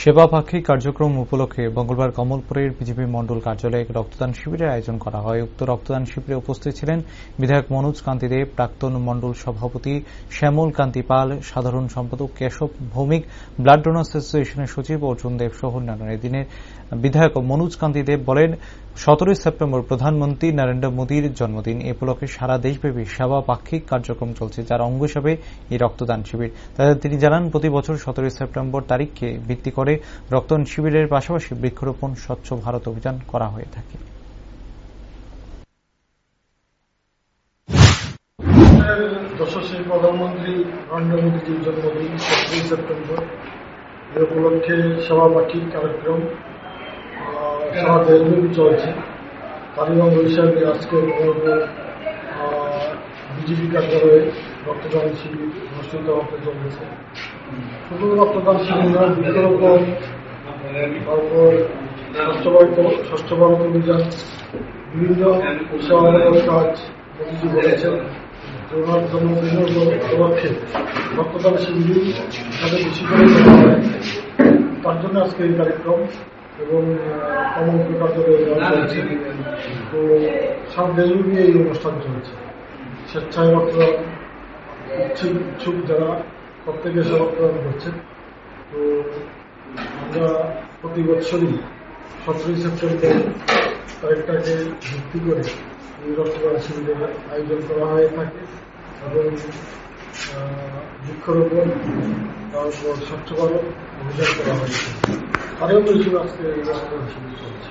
সেবাপাক্ষিক কার্যক্রম উপলক্ষে মঙ্গলবার কমলপুরের বিজেপি মণ্ডল কার্যালয়ে রক্তদান শিবিরের আয়োজন করা হয়। উক্ত রক্তদান শিবিরে উপস্থিত ছিলেন বিধায়ক মনোজ কান্তি দেব, প্রাক্তন মণ্ডল সভাপতি শ্যামল কান্তি পাল, সাধারণ সম্পাদক কেশব ভৌমিক, ব্লাড ডোনার্স অ্যাসোসিয়েশনের সচিব অর্জুন দেব সহ অন্যান্য এদিনের বিধায়ক মনোজ কান্তি দেব বলেন, সতেরোই সেপ্টেম্বর প্রধানমন্ত্রী নরেন্দ্র মোদীর জন্মদিন। এ উপলক্ষে সারা দেশব্যাপী সেবা পাক্ষিক কার্যক্রম চলছে, যার অঙ্গ হিসাবে এই রক্তদান শিবির। তাদের তিনি জানান, প্রতি বছর সতেরোই সেপ্টেম্বর তারিখকে ভিত্তি করে রক্তদান শিবিরের পাশাপাশি বৃক্ষরোপণ, স্বচ্ছ ভারত অভিযান করা হয়ে থাকে। প্রধানমন্ত্রী নরেন্দ্র মোদীজির জন্মদিন সতেরোই সেপ্টেম্বর। এ উপলক্ষে সেবাপাক্ষিক কার্যক্রম সারা দেশব্যাপী চলছে। তারই অঙ্গ হিসাবে আজকে বিজেপি কার্যালয়ে রক্তদান শিবির অনুষ্ঠিত হতে চলেছে। শুধু রক্তদান শিবির নয় বৃক্ষরোপণ তারপর স্বচ্ছ ভারত স্বচ্ছ ভারত অভিযান বিভিন্ন সেবামূলক কাজ মোদীজি বলেছেন ওনার জন্মদিনের উপলক্ষে রক্তদান শিবির যাতে বেশি করে তার জন্য আজকে এই কার্যক্রম এবং দেওয়া চলছে তো সারা দেশব্যাপী এই অনুষ্ঠান চলছে। স্বেচ্ছায় রক্তদান ইচ্ছুক ইচ্ছুক যারা প্রত্যেকে এসে রক্তদান করছেন তো আমরা প্রতি বছরই সতেরোই সেপ্টেম্বর তারিখটাকে ভিত্তি করে এই রক্তদান শিবিরের আয়োজন করা হয়ে থাকে এবং বৃক্ষরোপণ তারপর স্বচ্ছ ভারত অভিযান করা হয়েছে। তারই অন্য হিসেবে আজকে এই রক্তদান শিবির চলছে